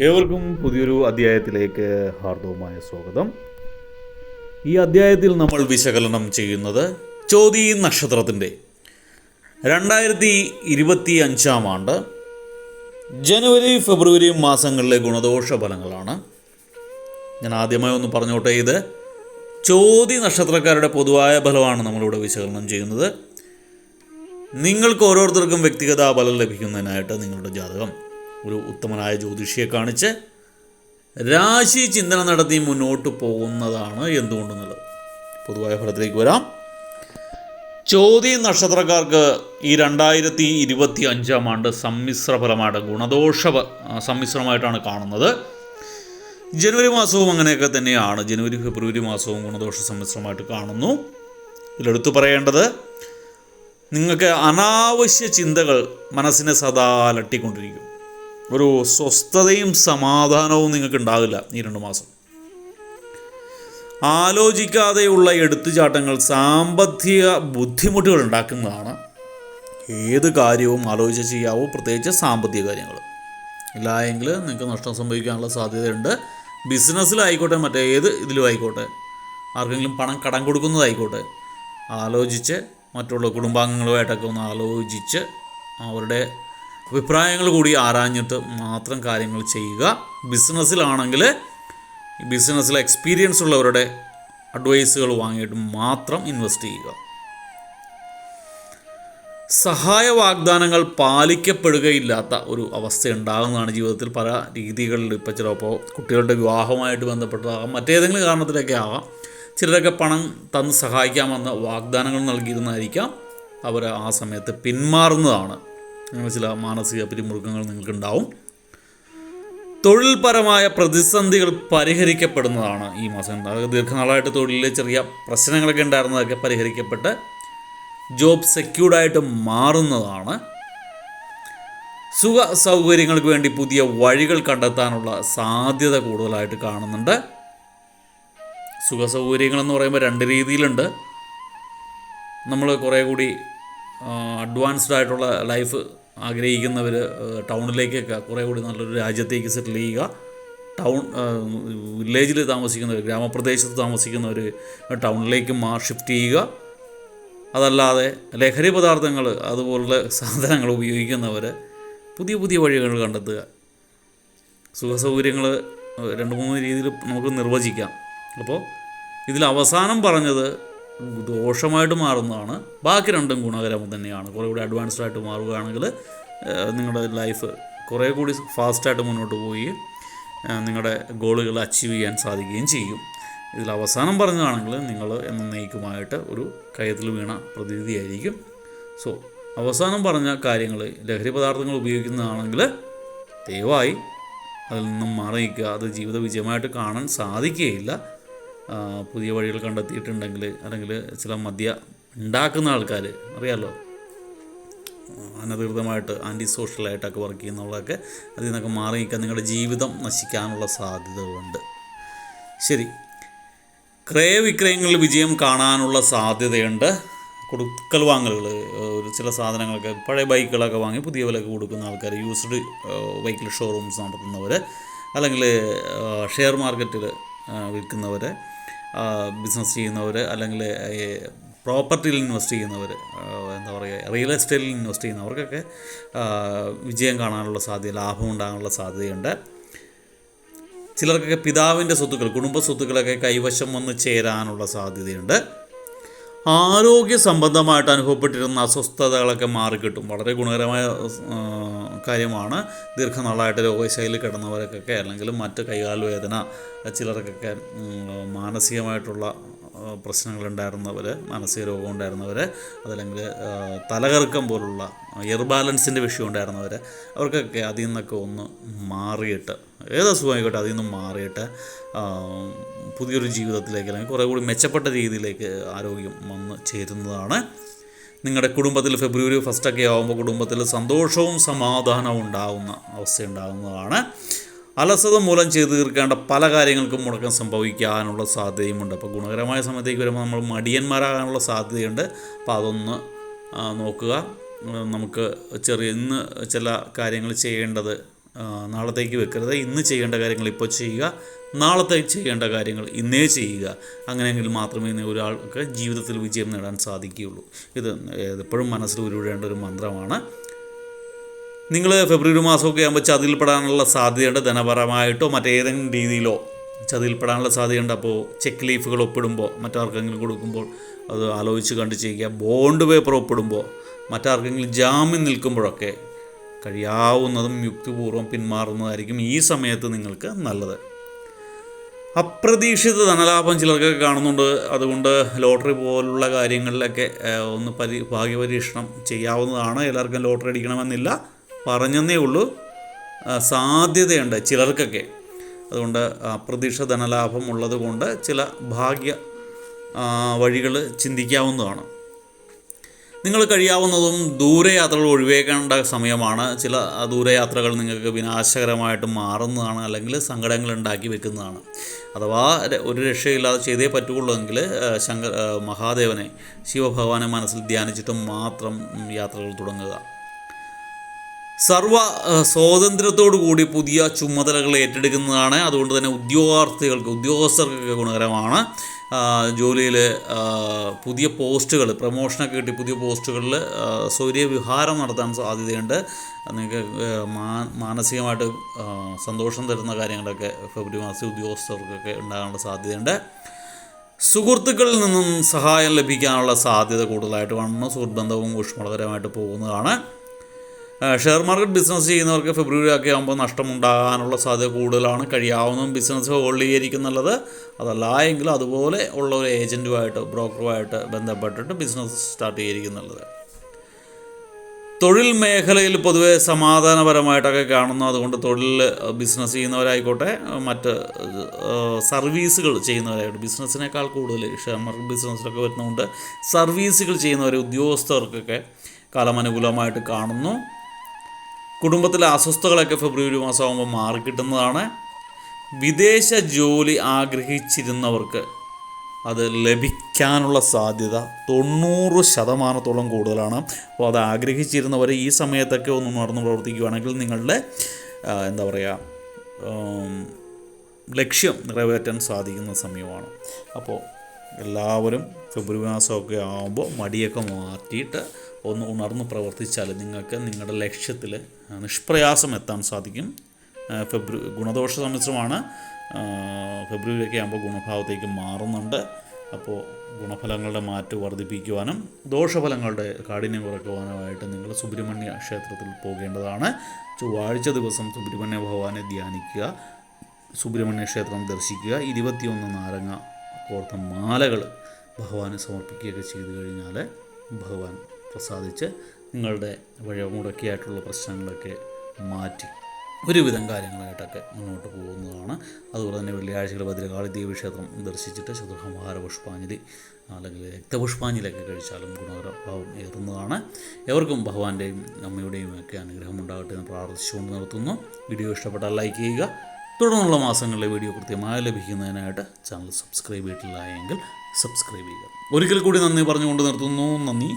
ഏവർക്കും പുതിയൊരു അധ്യായത്തിലേക്ക് ഹാർദവുമായ സ്വാഗതം. ഈ അധ്യായത്തിൽ നമ്മൾ വിശകലനം ചെയ്യുന്നത് ചോതി നക്ഷത്രത്തിന്റെ രണ്ടായിരത്തി ഇരുപത്തി അഞ്ചാം ആണ്ട് ജനുവരി ഫെബ്രുവരി മാസങ്ങളിലെ ഗുണദോഷ ഫലങ്ങളാണ്. ഞാൻ ആദ്യമായി ഒന്ന് പറഞ്ഞോട്ടെ ഇത് ചോതി നക്ഷത്രക്കാരുടെ പൊതുവായ ഫലമാണ് നമ്മളിവിടെ വിശകലനം ചെയ്യുന്നത്. നിങ്ങൾക്ക് ഓരോരുത്തർക്കും വ്യക്തിഗത ഫലം ലഭിക്കുന്നതിനായിട്ട് നിങ്ങളുടെ ജാതകം ഒരു ഉത്തമനായ ജ്യോതിഷിയെ കാണിച്ച് രാശി ചിന്തനം നടത്തി മുന്നോട്ട് പോകുന്നതാണ് എന്തുകൊണ്ടെന്നുള്ളത്. പൊതുവായ ഫലത്തിലേക്ക് വരാം. ചോതി നക്ഷത്രക്കാർക്ക് ഈ രണ്ടായിരത്തി ഇരുപത്തി അഞ്ചാം ആണ്ട് സമ്മിശ്ര ഫലമായിട്ട് ഗുണദോഷ സമ്മിശ്രമായിട്ടാണ് കാണുന്നത്. ജനുവരി മാസവും അങ്ങനെയൊക്കെ തന്നെയാണ്. ജനുവരി ഫെബ്രുവരി മാസവും ഗുണദോഷ സമ്മിശ്രമായിട്ട് കാണുന്നു. ഇതിലെടുത്തു പറയേണ്ടത് നിങ്ങൾക്ക് അനാവശ്യ ചിന്തകൾ മനസ്സിനെ സദാ അലട്ടിക്കൊണ്ടിരിക്കും. ഒരു സ്വസ്ഥതയും സമാധാനവും നിങ്ങൾക്ക് ഉണ്ടാകില്ല ഈ രണ്ട് മാസം. ആലോചിക്കാതെയുള്ള എടുത്തുചാട്ടങ്ങൾ സാമ്പത്തിക ബുദ്ധിമുട്ടുകൾ ഉണ്ടാക്കുന്നതാണ് ഏത് കാര്യവും ആലോചിച്ച് ചെയ്യാവൂ പ്രത്യേകിച്ച് സാമ്പത്തിക കാര്യങ്ങൾ. ഇല്ല എങ്കിൽ നിങ്ങൾക്ക് നഷ്ടം സംഭവിക്കാനുള്ള സാധ്യതയുണ്ട്. ബിസിനസ്സിലായിക്കോട്ടെ മറ്റേത് ഇതിലും ആയിക്കോട്ടെ. ആർക്കെങ്കിലും പണം കടം കൊടുക്കുന്നതായിക്കോട്ടെ. ആലോചിച്ച് മറ്റുള്ള കുടുംബാംഗങ്ങളുമായിട്ടൊക്കെ ഒന്ന് ആലോചിച്ച് അവരുടെ അഭിപ്രായങ്ങൾ കൂടി ആരാഞ്ഞിട്ട് മാത്രം കാര്യങ്ങൾ ചെയ്യുക. ബിസിനസ്സിലാണെങ്കിൽ ബിസിനസ്സിലെ എക്സ്പീരിയൻസ് ഉള്ളവരുടെ അഡ്വൈസുകൾ വാങ്ങിയിട്ട് മാത്രം ഇൻവെസ്റ്റ് ചെയ്യുക. സഹായ വാഗ്ദാനങ്ങൾ പാലിക്കപ്പെടുകയില്ലാത്ത ഒരു അവസ്ഥ ഉണ്ടാകുന്നതാണ് ജീവിതത്തിൽ പല രീതികളിൽ ഇപ്പോൾ ചിലപ്പോൾ കുട്ടികളുടെ വിവാഹവുമായിട്ട് ബന്ധപ്പെട്ടതാകാം മറ്റേതെങ്കിലും കാരണത്തിലൊക്കെ ആകാം. ചിലരൊക്കെ പണം തന്ന് സഹായിക്കാമെന്ന വാഗ്ദാനങ്ങൾ നൽകിയിരുന്നായിരിക്കാം അവർ ആ സമയത്ത് പിന്മാറുന്നതാണ്. ചില മാനസിക പിരിമുറുക്കങ്ങൾ നിങ്ങൾക്കുണ്ടാവും. തൊഴിൽപരമായ പ്രതിസന്ധികൾ പരിഹരിക്കപ്പെടുന്നതാണ് ഈ മാസം. അതായത് ദീർഘനാളായിട്ട് തൊഴിലിലെ ചെറിയ പ്രശ്നങ്ങളൊക്കെ ഉണ്ടായിരുന്നതൊക്കെ പരിഹരിക്കപ്പെട്ട് ജോബ് സെക്യൂർഡായിട്ട് മാറുന്നതാണ്. സുഖ സൗകര്യങ്ങൾക്ക് വേണ്ടി പുതിയ വഴികൾ കണ്ടെത്താനുള്ള സാധ്യത കൂടുതലായിട്ട് കാണുന്നുണ്ട്. സുഖ സൗകര്യങ്ങളെന്ന് പറയുമ്പോൾ രണ്ട് രീതിയിലുണ്ട്. നമ്മൾ കുറേ കൂടി അഡ്വാൻസ്ഡ് ആയിട്ടുള്ള ലൈഫ് ആഗ്രഹിക്കുന്നവർ ടൗണിലേക്കൊക്കെ കുറേ കൂടി നല്ലൊരു രാജ്യത്തേക്ക് സെറ്റിൽ ചെയ്യുക. ടൗൺ വില്ലേജിൽ താമസിക്കുന്നവർ ഗ്രാമപ്രദേശത്ത് താമസിക്കുന്നവർ ടൗണിലേക്ക് മാ ഷിഫ്റ്റ് ചെയ്യുക. അതല്ലാതെ ലഹരി പദാർത്ഥങ്ങൾ അതുപോലുള്ള സാധനങ്ങൾ ഉപയോഗിക്കുന്നവർ പുതിയ പുതിയ വഴികൾ കണ്ടെത്തുക. സുഖസൗകര്യങ്ങൾ രണ്ട് മൂന്ന് രീതിയിൽ നമുക്ക് നിർവചിക്കാം. അപ്പോൾ ഇതിൽ അവസാനം പറഞ്ഞത് ദോഷമായിട്ട് മാറുന്നതാണ്. ബാക്കി രണ്ടും ഗുണകരം തന്നെയാണ്. കുറേ കൂടി അഡ്വാൻസ്ഡ് ആയിട്ട് മാറുകയാണെങ്കിൽ നിങ്ങളുടെ ലൈഫ് കുറേ കൂടി ഫാസ്റ്റായിട്ട് മുന്നോട്ട് പോയി നിങ്ങളുടെ ഗോളുകൾ അച്ചീവ് ചെയ്യാൻ സാധിക്കുകയും ചെയ്യും. ഇതിൽ അവസാനം പറഞ്ഞതാണെങ്കിൽ നിങ്ങൾ എന്നേക്കുമായിട്ട് ഒരു കയത്തിൽ വീണ പ്രതിനിധിയായിരിക്കും സോ അവസാനം പറഞ്ഞ കാര്യങ്ങൾ ലഹരി പദാർത്ഥങ്ങൾ ഉപയോഗിക്കുന്നതാണെങ്കിൽ ദയവായി അതിൽ നിന്നും മാറി അത് ജീവിത വിജയമായിട്ട് കാണാൻ സാധിക്കുകയില്ല. പുതിയ വഴികൾ കണ്ടെത്തിയിട്ടുണ്ടെങ്കിൽ അല്ലെങ്കിൽ ചില മദ്യ ഉണ്ടാക്കുന്ന ആൾക്കാർ അറിയാമല്ലോ അനധികൃതമായിട്ട് ആന്റി സോഷ്യലായിട്ടൊക്കെ വർക്ക് ചെയ്യുന്നവരൊക്കെ അതിൽ നിന്നൊക്കെ മാറി നിൽക്കാൻ നിങ്ങളുടെ ജീവിതം നശിക്കാനുള്ള സാധ്യതകളുണ്ട്. ശരി. ക്രയവിക്രയങ്ങളിൽ വിജയം കാണാനുള്ള സാധ്യതയുണ്ട്. കൊടുക്കൽ വാങ്ങലുകൾ ഒരു ചില സാധനങ്ങളൊക്കെ പഴയ ബൈക്കുകളൊക്കെ വാങ്ങി പുതിയ വിലക്ക് കൊടുക്കുന്ന ആൾക്കാർ യൂസ്ഡ് വെഹിക്കിൾ ഷോറൂംസ് നടത്തുന്നവർ അല്ലെങ്കിൽ ഷെയർ മാർക്കറ്റിൽ വിൽക്കുന്നവർ ബിസിനസ് ചെയ്യുന്നവർ അല്ലെങ്കിൽ പ്രോപ്പർട്ടിയിൽ ഇൻവെസ്റ്റ് ചെയ്യുന്നവർ എന്താ പറയുക റിയൽ എസ്റ്റേറ്റിൽ ഇൻവെസ്റ്റ് ചെയ്യുന്നവർക്കൊക്കെ വിജയം കാണാനുള്ള സാധ്യത ലാഭം ഉണ്ടാകാനുള്ള സാധ്യതയുണ്ട്. ചിലർക്കൊക്കെ പിതാവിന്റെ സ്വത്തുക്കൾ കുടുംബ സ്വത്തുക്കളൊക്കെ കൈവശം വന്ന് ചേരാനുള്ള സാധ്യതയുണ്ട്. ആരോഗ്യ സംബന്ധമായിട്ട് അനുഭവപ്പെട്ടിരുന്ന അസ്വസ്ഥതകളൊക്കെ മാറിക്കിട്ടും. വളരെ ഗുണകരമായ കാര്യമാണ്. ദീർഘനാളായിട്ട് രോഗശൈലി കിടന്നവർക്കൊക്കെ അല്ലെങ്കിൽ മറ്റ് കൈകാൽ വേദന ചിലർക്കൊക്കെ മാനസികമായിട്ടുള്ള പ്രശ്നങ്ങളുണ്ടായിരുന്നവർ മാനസിക രോഗം ഉണ്ടായിരുന്നവർ അതല്ലെങ്കിൽ തലകറക്കം പോലുള്ള എയർ ബാലൻസിന്റെ വിഷയം ഉണ്ടായിരുന്നവർ അവർക്കൊക്കെ അതിൽ നിന്നൊക്കെ ഒന്ന് മാറിയിട്ട് ഏത് അസുഖമായിക്കോട്ടെ അതിൽ നിന്നും മാറിയിട്ട് പുതിയൊരു ജീവിതത്തിലേക്ക് അല്ലെങ്കിൽ കുറേ കൂടി മെച്ചപ്പെട്ട രീതിയിലേക്ക് ആരോഗ്യം വന്ന് ചേരുന്നതാണ്. നിങ്ങളുടെ കുടുംബത്തിൽ ഫെബ്രുവരി ഫസ്റ്റൊക്കെ ആകുമ്പോൾ കുടുംബത്തിൽ സന്തോഷവും സമാധാനവും ഉണ്ടാകുന്ന അവസ്ഥ ഉണ്ടാകുന്നതാണ് അലസത മൂലം ചെയ്തു തീർക്കേണ്ട പല കാര്യങ്ങൾക്കും മുടക്കം സംഭവിക്കാനുള്ള സാധ്യതയുമുണ്ട്. അപ്പോൾ ഗുണകരമായ സമയത്തേക്ക് വരുമ്പോൾ നമ്മൾ മടിയന്മാരാകാനുള്ള സാധ്യതയുണ്ട്. അപ്പോൾ അതൊന്ന് നോക്കുക. നമുക്ക് ചെറിയ ഇന്ന് ചില കാര്യങ്ങൾ ചെയ്യേണ്ടത് നാളത്തേക്ക് വെക്കരുത്. ഇന്ന് ചെയ്യേണ്ട കാര്യങ്ങൾ ഇപ്പോൾ ചെയ്യുക. നാളത്തേക്ക് ചെയ്യേണ്ട കാര്യങ്ങൾ ഇന്നേ ചെയ്യുക. അങ്ങനെയെങ്കിൽ മാത്രമേ ഒരാൾക്ക് ജീവിതത്തിൽ വിജയം നേടാൻ സാധിക്കുകയുള്ളൂ. ഇത് എപ്പോഴും മനസ്സിൽ ഉരുവിടേണ്ട ഒരു മന്ത്രമാണ്. നിങ്ങൾ ഫെബ്രുവരി മാസമൊക്കെ ആകുമ്പോൾ ചതിയിൽപ്പെടാനുള്ള സാധ്യതയുണ്ട് ധനപരമായിട്ടോ മറ്റേതെങ്കിലും രീതിയിലോ ചതിയിൽപ്പെടാനുള്ള സാധ്യതയുണ്ട്. അപ്പോൾ ചെക്ക് ലീഫുകൾ ഒപ്പിടുമ്പോൾ മറ്റാർക്കെങ്കിലും കൊടുക്കുമ്പോൾ അത് ആലോചിച്ച് കണ്ട് ചെയ്യുക ബോണ്ട് പേപ്പർ ഒപ്പിടുമ്പോൾ മറ്റാർക്കെങ്കിലും ജാമ്യം നിൽക്കുമ്പോഴൊക്കെ കഴിയാവുന്നതും യുക്തിപൂർവം പിന്മാറുന്നതായിരിക്കും ഈ സമയത്ത് നിങ്ങൾക്ക് നല്ലത്. അപ്രതീക്ഷിത ധനലാഭം ചിലർക്കൊക്കെ കാണുന്നുണ്ട്. അതുകൊണ്ട് ലോട്ടറി പോലുള്ള കാര്യങ്ങളിലൊക്കെ ഒന്ന് പരി ഭാഗ്യപരീക്ഷണം ചെയ്യാവുന്നതാണ്. എല്ലാവർക്കും ലോട്ടറി അടിക്കണമെന്നില്ല. പറഞ്ഞെന്നേ ഉള്ളൂ. സാധ്യതയുണ്ട് ചിലർക്കൊക്കെ. അതുകൊണ്ട് അപ്രതീക്ഷ ധനലാഭം ഉള്ളതുകൊണ്ട് ചില ഭാഗ്യ വഴികൾ ചിന്തിക്കാവുന്നതാണ്. നിങ്ങൾ കഴിയാവുന്നതും ദൂരയാത്രകൾ ഒഴിവാക്കേണ്ട സമയമാണ്. ചില ദൂരയാത്രകൾ നിങ്ങൾക്ക് വിനാശകരമായിട്ട് മാറുന്നതാണ് അല്ലെങ്കിൽ സങ്കടങ്ങൾ ഉണ്ടാക്കി വെക്കുന്നതാണ്. അഥവാ ഒരു രക്ഷയില്ലാതെ ചെയ്തേ പറ്റുള്ളൂ എങ്കിൽ ശങ്കർ മഹാദേവനെ ശിവഭഗവാനെ മനസ്സിൽ ധ്യാനിച്ചിട്ട് മാത്രം യാത്രകൾ തുടങ്ങുക. സർവ സ്വാതന്ത്ര്യത്തോടു കൂടി പുതിയ ചുമതലകൾ ഏറ്റെടുക്കുന്നതാണ്. അതുകൊണ്ട് തന്നെ ഉദ്യോഗാർത്ഥികൾക്ക് ഉദ്യോഗസ്ഥർക്കൊക്കെ ഗുണകരമാണ്. ജോലിയിൽ പുതിയ പോസ്റ്റുകൾ പ്രൊമോഷനൊക്കെ കിട്ടി പുതിയ പോസ്റ്റുകളിൽ സൗര്യവിഹാരം നടത്താൻ സാധ്യതയുണ്ട്. നിങ്ങൾക്ക് മാനസികമായിട്ട് സന്തോഷം തരുന്ന കാര്യങ്ങളൊക്കെ ഫെബ്രുവരി മാസത്തിൽ ഉദ്യോഗസ്ഥർക്കൊക്കെ ഉണ്ടാകാനുള്ള സാധ്യതയുണ്ട്. സുഹൃത്തുക്കളിൽ നിന്നും സഹായം ലഭിക്കാനുള്ള സാധ്യത കൂടുതലായിട്ട് കാണുന്നു സുഹൃത്ത് ബന്ധവും ഊഷ്മളകരമായിട്ട് പോകുന്നതാണ്. ഷെയർ മാർക്കറ്റ് ബിസിനസ് ചെയ്യുന്നവർക്ക് ഫെബ്രുവരി ഒക്കെ ആകുമ്പോൾ നഷ്ടമുണ്ടാകാനുള്ള സാധ്യത കൂടുതലാണ്. കഴിയാവുന്ന ബിസിനസ് ഹോൾഡ് ചെയ്തിരിക്കും നല്ലത് അതല്ല എങ്കിൽ അതുപോലെ ഉള്ള ഒരു ഏജന്റുമായിട്ട് ബ്രോക്കറുമായിട്ട് ബന്ധപ്പെട്ടിട്ട് ബിസിനസ് സ്റ്റാർട്ട് ചെയ്തിരിക്കുന്നുള്ളത് തൊഴിൽ മേഖലയിൽ പൊതുവെ സമാധാനപരമായിട്ടൊക്കെ കാണുന്നു. അതുകൊണ്ട് തൊഴിൽ ബിസിനസ് ചെയ്യുന്നവരായിക്കോട്ടെ മറ്റ് സർവീസുകൾ ചെയ്യുന്നവരായിട്ട് ബിസിനസ്സിനേക്കാൾ കൂടുതൽ ഷെയർ മാർക്കറ്റ് ബിസിനസ്സിലൊക്കെ വരുന്നതുകൊണ്ട് സർവീസുകൾ ചെയ്യുന്നവർ ഉദ്യോഗസ്ഥർക്കൊക്കെ കാലമനുകൂലമായിട്ട് കാണുന്നു. കുടുംബത്തിലെ അസ്വസ്ഥതകളൊക്കെ ഫെബ്രുവരി മാസമാകുമ്പോൾ മാറിക്കിട്ടുന്നതാണ് വിദേശ ജോലി ആഗ്രഹിച്ചിരുന്നവർക്ക് അത് ലഭിക്കാനുള്ള സാധ്യത തൊണ്ണൂറ് ശതമാനത്തോളം കൂടുതലാണ്. അപ്പോൾ അത് ആഗ്രഹിച്ചിരുന്നവർ ഈ സമയത്തൊക്കെ ഒന്ന് ഉണർന്ന് പ്രവർത്തിക്കുകയാണെങ്കിൽ നിങ്ങളുടെ എന്താ പറയുക ലക്ഷ്യം നിറവേറ്റാൻ സാധിക്കുന്ന സമയമാണ്. അപ്പോൾ എല്ലാവരും ഫെബ്രുവരി മാസമൊക്കെ ആകുമ്പോൾ മടിയൊക്കെ മാറ്റിയിട്ട് ഒന്ന് ഉണർന്ന് പ്രവർത്തിച്ചാൽ നിങ്ങൾക്ക് നിങ്ങളുടെ ലക്ഷ്യത്തിൽ നിഷ്പ്രയാസം എത്താൻ സാധിക്കും. ഫെബ്രു ഗുണദോഷ സമ്മിശ്രമാണ് ഫെബ്രുവരിയൊക്കെ ആകുമ്പോൾ ഗുണഭാവത്തേക്ക് മാറുന്നുണ്ട്. അപ്പോൾ ഗുണഫലങ്ങളുടെ മാറ്റം വർദ്ധിപ്പിക്കുവാനും ദോഷഫലങ്ങളുടെ കാഠിന്യം കുറയ്ക്കുവാനുമായിട്ട് നിങ്ങൾ സുബ്രഹ്മണ്യ ക്ഷേത്രത്തിൽ പോകേണ്ടതാണ്. ചൊവ്വാഴ്ച ദിവസം സുബ്രഹ്മണ്യ ഭഗവാനെ ധ്യാനിക്കുക. സുബ്രഹ്മണ്യ ക്ഷേത്രം ദർശിക്കുക. ഇരുപത്തിയൊന്ന് നാരങ്ങ കോർത്ത മാലകൾ ഭഗവാന് സമർപ്പിക്കുകയൊക്കെ ചെയ്തു കഴിഞ്ഞാൽ ഭഗവാൻ പ്രസാദിച്ച് നിങ്ങളുടെ വഴിമുടക്കിയായിട്ടുള്ള പ്രശ്നങ്ങളൊക്കെ മാറ്റി ഒരുവിധം കാര്യങ്ങളായിട്ടൊക്കെ മുന്നോട്ട് പോകുന്നതാണ്. അതുപോലെ തന്നെ വെള്ളിയാഴ്ചകൾ ഭദ്രകാളി ദേവീക്ഷേത്രം ദർശിച്ചിട്ട് ചതുർഹമാര പുഷ്പാഞ്ജലി അല്ലെങ്കിൽ രക്തപുഷ്പാഞ്ജലിയൊക്കെ കഴിച്ചാലും ഗുണകരഭാവം ഏറുന്നതാണ്. എവർക്കും ഭഗവാന്റെയും അമ്മയുടെയും ഒക്കെ അനുഗ്രഹം ഉണ്ടാകട്ടെ എന്ന് പ്രാർത്ഥിച്ചുകൊണ്ട് നിർത്തുന്നു. വീഡിയോ ഇഷ്ടപ്പെട്ടാൽ ലൈക്ക് ചെയ്യുക. തുടർന്നുള്ള മാസങ്ങളിലെ വീഡിയോ കൃത്യമായി ലഭിക്കുന്നതിനായിട്ട് ചാനൽ സബ്സ്ക്രൈബ് ചെയ്തിട്ടില്ല എങ്കിൽ സബ്സ്ക്രൈബ് ചെയ്യുക. ഒരിക്കൽ കൂടി നന്ദി പറഞ്ഞുകൊണ്ട് നിർത്തുന്നു. നന്ദി.